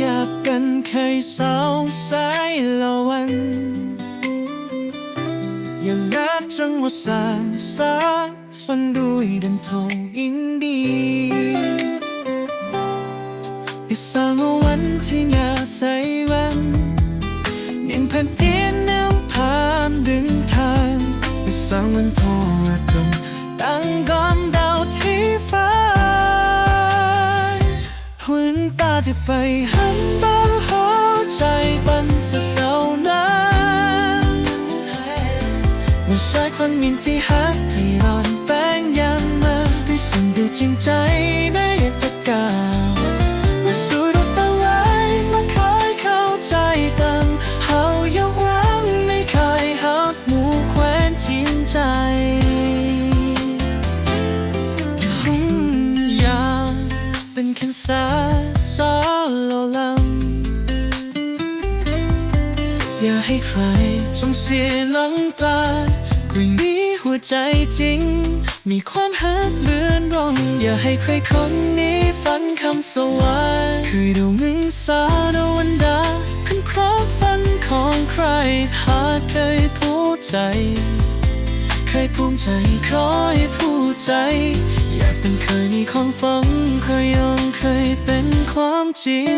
อยากเป็นเคยสาวสายละวันยังรักจังว่าสางสาวันด้วยดันทองอินดีอีสางวันที่งาใสวันเงินแผ่นดินน้ำผ่านดึงทางอีสางวันทอดกลมตั้งก้อนดา จะไปหันตาหัวใจบันสะเศร้านั้นว่าชายคนมินที่ฮักที่อ่อนแป้งยามมาด้วยสิ่งดูจริงใจได้ตะกาวว่าสู้รบเอไว้มาคอยเข้าใจกันเฮาอย่าหวังไม่เคยหักหมูแควนจริงใจยากเป็นแคนสา ซอโลลัมอย่าให้ใครจงเสียน้ำตากุยนี้หัวใจจริง มีความหักเลือนร่อง อย่าให้ใครคนนี้ฝันคำสวรรค์เคยดูมึงสาดวันดาขึ้นครอบฝันของใคร หากเคยพูดใจ เคยภูมิใจขอให้ผู้ใจ อยากเป็นเคยในความฝันเคยยอมเคยเป็นความจริง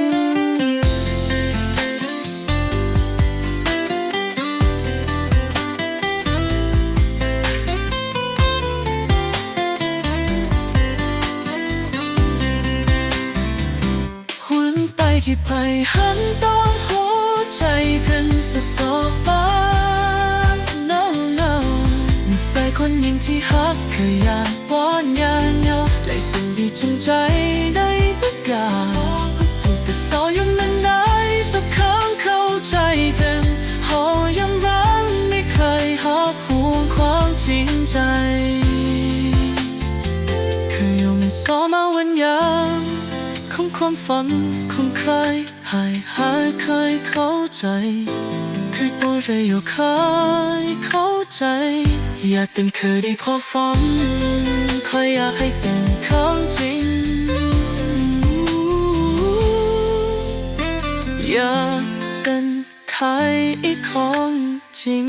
หวนไปคิดไปหันต้องหัวใจเป็นสะสอบบ้ สิ่งที่ฮักเคยอยากป้อนยางเงาและสิ่งดีจงใจได้ประกาศแต่สอยังนั้นได้ต้องค้างเข้าใจกันหอยังรักไม่เคยหักห่วงความจริงใจเคยอยู่ในสอมาวันยามของความฝันของใครหายหายเคยเข้าใจ คือตัวใจอยู่คอยเข้าใจ อยากเป็นเคยได้พบฝันคอยอยากให้เป็นเขาจริง อยากเป็นใครอีกองจริง